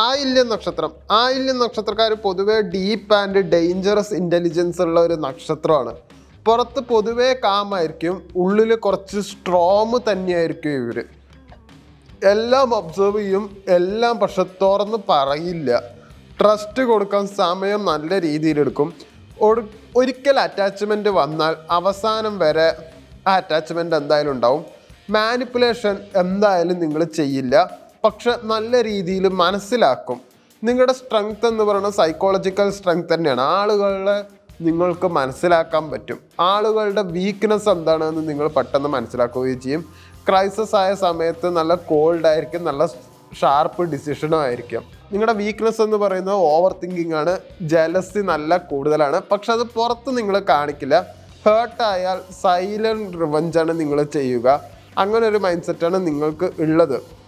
ആയില്യം നക്ഷത്രം. ആയില്യം നക്ഷത്രക്കാർ പൊതുവേ ഡീപ്പ് ആൻഡ് ഡേഞ്ചറസ് ഇന്റലിജൻസ് ഉള്ള ഒരു നക്ഷത്രമാണ്. പുറത്ത് പൊതുവേ കാമായിരിക്കും ഉള്ളിൽ കുറച്ച് സ്ട്രോങ് തന്നെയായിരിക്കും ഇവർ എല്ലാം ഒബ്സർവ് ചെയ്യും എല്ലാം പക്ഷെ തുറന്ന് പറയില്ല. ട്രസ്റ്റ് കൊടുക്കാൻ സമയം നല്ല രീതിയിലെടുക്കും ഒരിക്കൽ അറ്റാച്ച്മെന്റ് വന്നാൽ അവസാനം വരെ ആ അറ്റാച്ച്മെന്റ് എന്തായാലും ഉണ്ടാവും. മാനിപ്പുലേഷൻ എന്തായാലും നിങ്ങൾ ചെയ്യില്ല. പക്ഷെ നല്ല രീതിയിൽ മനസ്സിലാക്കും. നിങ്ങളുടെ സ്ട്രെങ്ത് എന്ന് പറയുന്നത് സൈക്കോളജിക്കൽ സ്ട്രെങ്ത് തന്നെയാണ്. ആളുകളെ നിങ്ങൾക്ക് മനസ്സിലാക്കാൻ പറ്റും. ആളുകളുടെ വീക്ക്നെസ് എന്താണെന്ന് നിങ്ങൾ പെട്ടെന്ന് മനസ്സിലാക്കുകയും ചെയ്യും. ക്രൈസിസ് ആയ സമയത്ത് നല്ല കോൾഡ് ആയിരിക്കും നല്ല ഷാർപ്പ് ഡിസിഷനും ആയിരിക്കും. നിങ്ങളുടെ വീക്ക്നെസ് എന്ന് പറയുന്നത് ഓവർ തിങ്കിങ് ആണ്. ജലസി നല്ല കൂടുതലാണ്. പക്ഷെ അത് പുറത്ത് നിങ്ങൾ കാണിക്കില്ല. ഹേർട്ടായാൽ സൈലന്റ് റിവഞ്ചാണ് റിവഞ്ച് നിങ്ങൾ ചെയ്യുക. അങ്ങനെ ഒരു മൈൻഡ് സെറ്റാണ് നിങ്ങൾക്ക് ഉള്ളത്.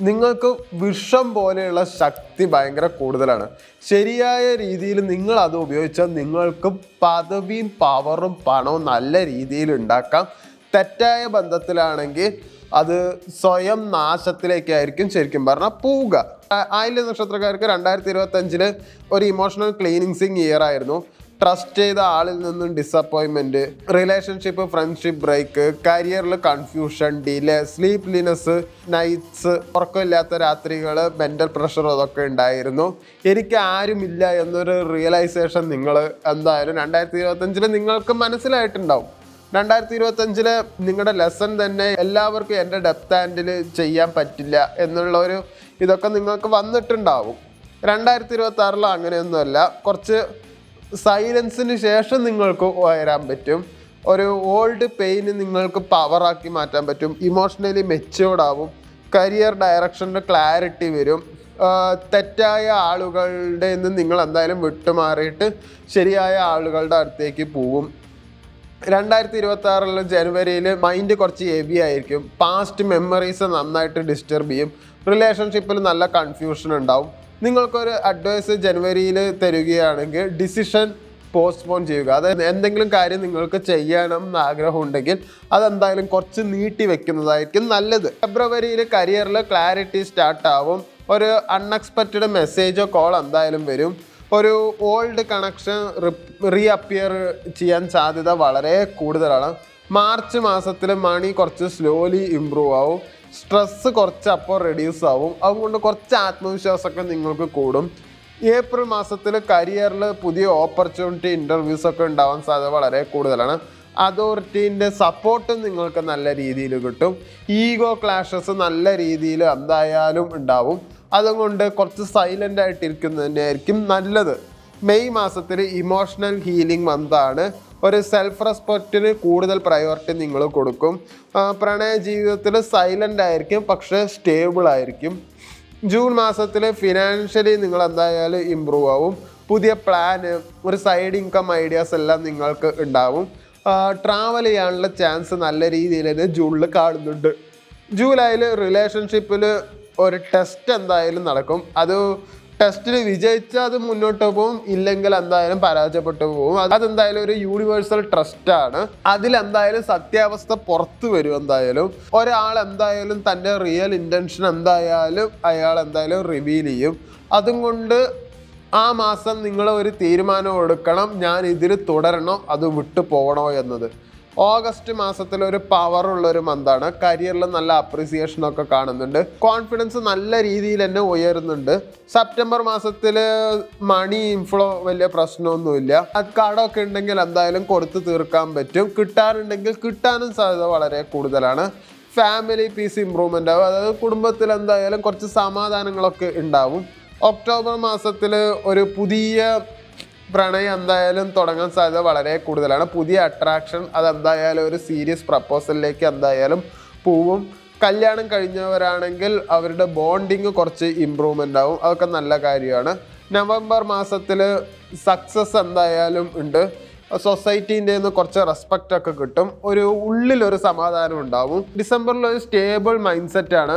നിങ്ങൾക്ക് വിഷം പോലെയുള്ള ശക്തി ഭയങ്കര കൂടുതലാണ്. ശരിയായ രീതിയിൽ നിങ്ങൾ അത് ഉപയോഗിച്ചാൽ നിങ്ങൾക്ക് പദവിയും പവറും പണവും നല്ല രീതിയിൽ ഉണ്ടാക്കാം. തെറ്റായ ബന്ധത്തിലാണെങ്കിൽ അത് സ്വയം നാശത്തിലേക്കായിരിക്കും ശരിക്കും പറഞ്ഞാൽ പോവുക. ആയില്യ നക്ഷത്രക്കാർക്ക് രണ്ടായിരത്തി ഇരുപത്തഞ്ചിൽ ഒരു ഇമോഷണൽ ക്ലീനിങ്സിങ് ഇയർ ആയിരുന്നു. ട്രസ്റ്റ് ചെയ്ത ആളിൽ നിന്നും ഡിസപ്പോയിൻമെന്റ് റിലേഷൻഷിപ്പ് ഫ്രണ്ട്ഷിപ്പ് ബ്രേക്ക് കരിയറിൽ കൺഫ്യൂഷൻ ഡിലേ സ്ലീപ്ലിനെസ് നൈറ്റ്സ് ഉറക്കമില്ലാത്ത രാത്രികൾ മെന്റൽ പ്രഷർ അതൊക്കെ ഉണ്ടായിരുന്നു. എനിക്ക് ആരുമില്ല എന്നൊരു റിയലൈസേഷൻ നിങ്ങൾ എന്തായാലും രണ്ടായിരത്തി ഇരുപത്തഞ്ചിൽ നിങ്ങൾക്ക് മനസ്സിലായിട്ടുണ്ടാവും. രണ്ടായിരത്തി ഇരുപത്തഞ്ചിൽ നിങ്ങളുടെ ലെസൺ തന്നെ എല്ലാവർക്കും എന്റെ ഡെപ്ത് ഹാൻഡിൽ ചെയ്യാൻ പറ്റില്ല എന്നുള്ള ഒരു ഇതൊക്കെ നിങ്ങൾക്ക് വന്നിട്ടുണ്ടാവും. രണ്ടായിരത്തി ഇരുപത്തി ആറിൽ അങ്ങനെയൊന്നുമല്ല. കുറച്ച് സൈലൻസിന് ശേഷം നിങ്ങൾക്ക് വരാൻ പറ്റും. ഒരു ഓൾഡ് പെയിന് നിങ്ങൾക്ക് പവറാക്കി മാറ്റാൻ പറ്റും. ഇമോഷണലി മെച്ചുവേർഡ് ആവും. കരിയർ ഡയറക്ഷന്റെ ക്ലാരിറ്റി വരും. തെറ്റായ ആളുകളുടെ നിന്ന് നിങ്ങൾ എന്തായാലും വിട്ടുമാറിയിട്ട് ശരിയായ ആളുകളുടെ അടുത്തേക്ക് പോകും. രണ്ടായിരത്തി ഇരുപത്തി ആറിലെ ജനുവരിയിൽ മൈൻഡ് കുറച്ച് ഹെവി ആയിരിക്കും. പാസ്റ്റ് മെമ്മറീസ് നന്നായിട്ട് ഡിസ്റ്റർബ് ചെയ്യും. റിലേഷൻഷിപ്പിൽ നല്ല കൺഫ്യൂഷൻ ഉണ്ടാവും. നിങ്ങൾക്കൊരു അഡ്വൈസ് ജനുവരിയിൽ തരികയാണെങ്കിൽ ഡിസിഷൻ പോസ്റ്റ്പോൺ ചെയ്യുക. അതായത് എന്തെങ്കിലും കാര്യം നിങ്ങൾക്ക് ചെയ്യണം എന്ന് ആഗ്രഹമുണ്ടെങ്കിൽ അതെന്തായാലും കുറച്ച് നീട്ടി വെക്കുന്നതായിരിക്കും നല്ലത്. ഫെബ്രുവരിയിൽ കരിയറിൽ ക്ലാരിറ്റി സ്റ്റാർട്ട് ആവും. ഒരു അൺഎക്സ്പെക്റ്റഡ് മെസ്സേജോ കോൾ എന്തായാലും വരും. ഒരു ഓൾഡ് കണക്ഷൻ റീ അപ്പിയർ ചെയ്യാൻ സാധ്യത വളരെ കൂടുതലാണ്. മാർച്ച് മാസത്തിൽ മണി കുറച്ച് സ്ലോലി ഇമ്പ്രൂവ് ആവും. സ്ട്രെസ് കുറച്ച് അപ്പോൾ റെഡ്യൂസ് ആവും അതുകൊണ്ട് കുറച്ച് ആത്മവിശ്വാസമൊക്കെ നിങ്ങൾക്ക് കൂടും. ഏപ്രിൽ മാസത്തിൽ കരിയറിൽ പുതിയ ഓപ്പർച്യൂണിറ്റി ഇന്റർവ്യൂസ് ഒക്കെ ഉണ്ടാവാൻ സാധ്യത വളരെ കൂടുതലാണ്. അതോറിറ്റീന്റെ സപ്പോർട്ടും നിങ്ങൾക്ക് നല്ല രീതിയിൽ കിട്ടും. ഈഗോ ക്ലാഷസ് നല്ല രീതിയിൽ എന്തായാലും ഉണ്ടാവും. അതുകൊണ്ട് കുറച്ച് സൈലന്റ് ആയിട്ടിരിക്കുന്നത് തന്നെയായിരിക്കും നല്ലത്. മെയ് മാസത്തിൽ ഇമോഷണൽ ഹീലിംഗ് മന്താണ്. ഒരു സെൽഫ് റെസ്പെക്റ്റിന് കൂടുതൽ പ്രയോറിറ്റി നിങ്ങൾ കൊടുക്കും. പ്രണയ ജീവിതത്തിൽ സൈലന്റ് ആയിരിക്കും പക്ഷേ സ്റ്റേബിൾ ആയിരിക്കും. ജൂൺ മാസത്തിൽ ഫിനാൻഷ്യലി നിങ്ങൾ എന്തായാലും ഇമ്പ്രൂവ് ആവും. പുതിയ പ്ലാന് ഒരു സൈഡ് ഇൻകം ഐഡിയാസ് എല്ലാം നിങ്ങൾക്ക് ഉണ്ടാവും. ട്രാവൽ ചെയ്യാനുള്ള ചാൻസ് നല്ല രീതിയിൽ തന്നെ ജൂണിൽ കാണുന്നുണ്ട്. ജൂലൈയിൽ റിലേഷൻഷിപ്പിൽ ഒരു ടെസ്റ്റ് എന്തായാലും നടക്കും. അത് ടെസ്റ്റിൽ വിജയിച്ചാൽ അത് മുന്നോട്ട് പോകും ഇല്ലെങ്കിൽ എന്തായാലും പരാജയപ്പെട്ടു പോകും. അത് അതെന്തായാലും ഒരു യൂണിവേഴ്സൽ ട്രസ്റ്റ് ആണ്. അതിലെന്തായാലും സത്യാവസ്ഥ പുറത്തു വരും എന്തായാലും. ഒരാൾ എന്തായാലും തന്റെ റിയൽ ഇന്റൻഷൻ എന്തായാലും അയാൾ എന്തായാലും റിവീൽ ചെയ്യും. അതും കൊണ്ട് ആ മാസം നിങ്ങൾ ഒരു തീരുമാനം എടുക്കണം ഞാൻ ഇതിൽ തുടരണോ അത് വിട്ടു പോകണോ എന്നത്. ഓഗസ്റ്റ് മാസത്തിൽ ഒരു പവർ ഉള്ള ഒരു മന്താണ് കരിയറിൽ നല്ല അപ്രിസിയേഷൻ ഒക്കെ കാണുന്നുണ്ട്. കോൺഫിഡൻസ് നല്ല രീതിയിൽ തന്നെ ഉയരുന്നുണ്ട്. സെപ്റ്റംബർ മാസത്തിൽ മണി ഇൻഫ്ലോ വലിയ പ്രശ്നമൊന്നുമില്ല. കടമൊക്കെ ഉണ്ടെങ്കിൽ എന്തായാലും കൊടുത്തു തീർക്കാൻ പറ്റും. കിട്ടാനുണ്ടെങ്കിൽ കിട്ടാനും സാധ്യത വളരെ കൂടുതലാണ്. ഫാമിലി പീസ് ഇമ്പ്രൂവ്മെന്റ് ആവും. അതായത് കുടുംബത്തിൽ എന്തായാലും കുറച്ച് സമാധാനങ്ങളൊക്കെ ഉണ്ടാവും. ഒക്ടോബർ മാസത്തിൽ ഒരു പുതിയ പ്രണയം എന്തായാലും തുടങ്ങാൻ സാധ്യത വളരെ കൂടുതലാണ്. പുതിയ അട്രാക്ഷൻ അത് എന്തായാലും ഒരു സീരിയസ് പ്രപ്പോസലിലേക്ക് എന്തായാലും പോവും. കല്യാണം കഴിഞ്ഞവരാണെങ്കിൽ അവരുടെ ബോണ്ടിങ് കുറച്ച് ഇമ്പ്രൂവ്മെന്റ് ആവും. അതൊക്കെ നല്ല കാര്യമാണ്. നവംബർ മാസത്തിൽ സക്സസ് എന്തായാലും ഉണ്ട്. സൊസൈറ്റീന്റെ നിന്ന് കുറച്ച് റെസ്പെക്റ്റ് ഒക്കെ കിട്ടും. ഒരു ഉള്ളിലൊരു സമാധാനം ഉണ്ടാവും. ഡിസംബറിൽ ഒരു സ്റ്റേബിൾ മൈൻഡ് സെറ്റാണ്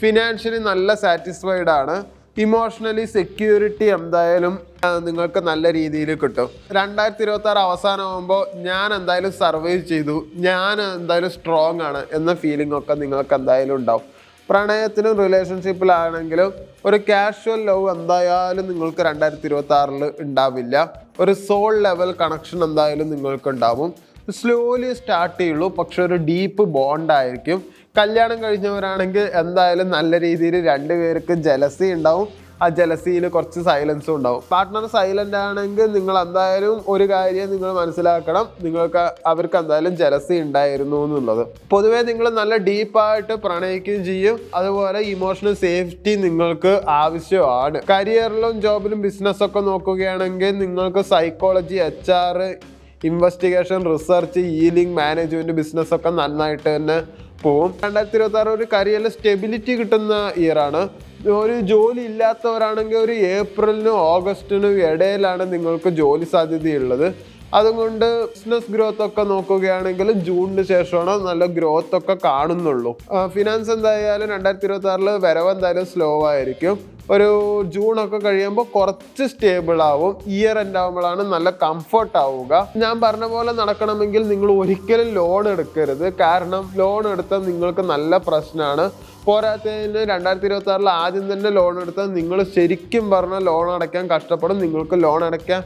ഫിനാൻഷ്യലി നല്ല സാറ്റിസ്ഫൈഡ് ആണ്. ഇമോഷണലി സെക്യൂരിറ്റി എന്തായാലും നിങ്ങൾക്ക് നല്ല രീതിയിൽ കിട്ടും. രണ്ടായിരത്തി ഇരുപത്തി ആറ് അവസാനമാകുമ്പോൾ ഞാൻ എന്തായാലും സർവൈവ് ചെയ്തു. ഞാൻ എന്തായാലും സ്ട്രോങ് ആണ് എന്ന ഫീലിംഗ് ഒക്കെ നിങ്ങൾക്ക് എന്തായാലും ഉണ്ടാവും. പ്രണയത്തിനും റിലേഷൻഷിപ്പിലാണെങ്കിലും ഒരു കാഷ്വൽ ലവ് എന്തായാലും നിങ്ങൾക്ക് രണ്ടായിരത്തി ഇരുപത്തി ആറിൽ ഉണ്ടാവില്ല. ഒരു സോൾ ലെവൽ കണക്ഷൻ എന്തായാലും നിങ്ങൾക്ക് ഉണ്ടാവും. സ്ലോലി സ്റ്റാർട്ട് ചെയ്യുള്ളൂ. പക്ഷെ ഒരു ഡീപ്പ് ബോണ്ടായിരിക്കും കല്യാണം കഴിഞ്ഞവരാണെങ്കിൽ എന്തായാലും നല്ല രീതിയിൽ രണ്ടുപേർക്ക് ജലസി ഉണ്ടാവും. ആ ജലസിയിൽ കുറച്ച് സൈലൻസും ഉണ്ടാവും. പാർട്ട്ണർ സൈലന്റ് ആണെങ്കിൽ നിങ്ങൾ എന്തായാലും ഒരു കാര്യം നിങ്ങൾ മനസ്സിലാക്കണം. നിങ്ങൾക്ക് അവർക്ക് എന്തായാലും ജലസി ഉണ്ടായിരുന്നു എന്നുള്ളത്. പൊതുവെ നിങ്ങൾ നല്ല ഡീപ്പായിട്ട് പ്രണയിക്കുകയും ചെയ്യും. അതുപോലെ ഇമോഷണൽ സേഫ്റ്റി നിങ്ങൾക്ക് ആവശ്യമാണ്. കരിയറിലും ജോബിലും ബിസിനസ്സൊക്കെ നോക്കുകയാണെങ്കിൽ നിങ്ങൾക്ക് psychology H R investigation research healing management ബിസിനസ്സൊക്കെ നന്നായിട്ട് തന്നെ പോവും. രണ്ടായിരത്തി ഇരുപത്തി ആറ് ഒരു കരിയറിൽ സ്റ്റെബിലിറ്റി കിട്ടുന്ന ഇയർ ആണ്. ഒരു ജോലി ഇല്ലാത്തവരാണെങ്കിൽ ഒരു ഏപ്രിലിനും ഓഗസ്റ്റിനും ഇടയിലാണ് നിങ്ങൾക്ക് ജോലി സാധ്യതയുള്ളത്. അതുകൊണ്ട് ബിസിനസ് ഗ്രോത്ത് ഒക്കെ നോക്കുകയാണെങ്കിൽ ജൂണിന് ശേഷമാണ് നല്ല ഗ്രോത്ത് ഒക്കെ കാണുന്നുള്ളൂ. ഫിനാൻസ് എന്തായാലും രണ്ടായിരത്തി ഇരുപത്തി ആറിൽ വരവ് എന്തായാലും സ്ലോ ആയിരിക്കും. ഒരു ജൂൺ ഒക്കെ കഴിയുമ്പോൾ കുറച്ച് സ്റ്റേബിൾ ആവും. ഇയർ എൻഡ് ആവുമ്പോഴാണ് നല്ല കംഫർട്ട് ആവുക. ഞാൻ പറഞ്ഞ പോലെ നടക്കണമെങ്കിൽ നിങ്ങൾ ഒരിക്കലും ലോൺ എടുക്കരുത്. കാരണം ലോൺ എടുത്താൽ നിങ്ങൾക്ക് നല്ല പ്രശ്നമാണ്. പോരാത്തതിന് രണ്ടായിരത്തി ഇരുപത്തി ആറിൽ ആദ്യം തന്നെ ലോൺ എടുത്താൽ നിങ്ങൾ ശരിക്കും പറഞ്ഞാൽ ലോൺ അടയ്ക്കാൻ കഷ്ടപ്പെടും. നിങ്ങൾക്ക് ലോൺ അടയ്ക്കാൻ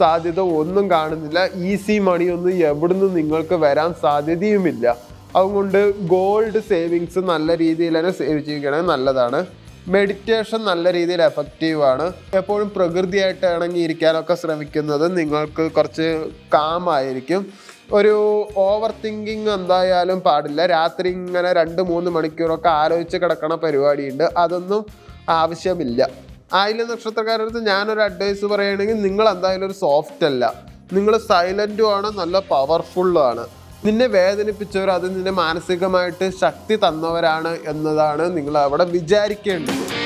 സാധ്യത ഒന്നും കാണുന്നില്ല. ഈസി മണി ഒന്നും എവിടുന്ന് നിങ്ങൾക്ക് വരാൻ സാധ്യതയുമില്ല. അതുകൊണ്ട് ഗോൾഡ് സേവിങ്സ് നല്ല രീതിയിൽ തന്നെ സേവ് ചെയ്യുകയാണെങ്കിൽ നല്ലതാണ്. മെഡിറ്റേഷൻ നല്ല രീതിയിൽ എഫക്റ്റീവ് ആണ്. എപ്പോഴും പ്രകൃതിയായിട്ട് ഇണങ്ങിയിരിക്കാനൊക്കെ ശ്രമിക്കുന്നത് നിങ്ങൾക്ക് കുറച്ച് കാമായിരിക്കും. ഒരു ഓവർ തിങ്കിങ് എന്തായാലും പാടില്ല. രാത്രി ഇങ്ങനെ രണ്ട് മൂന്ന് മണിക്കൂറൊക്കെ ആലോചിച്ച് കിടക്കണ പരിപാടിയുണ്ട്. അതൊന്നും ആവശ്യമില്ല. ആയില നക്ഷത്രക്കാരുടെ അടുത്ത് ഞാനൊരു അഡ്വൈസ് പറയുകയാണെങ്കിൽ നിങ്ങൾ എന്തായാലും ഒരു സോഫ്റ്റ് അല്ല. നിങ്ങൾ സൈലന്റും ആണ് നല്ല പവർഫുള്ളും ആണ്. നിന്നെ വേദനിപ്പിച്ചവർ അത് നിന്നെ മാനസികമായിട്ട് ശക്തി തന്നവരാണ് എന്നതാണ് നിങ്ങൾ അവിടെ വിചാരിക്കേണ്ടത്.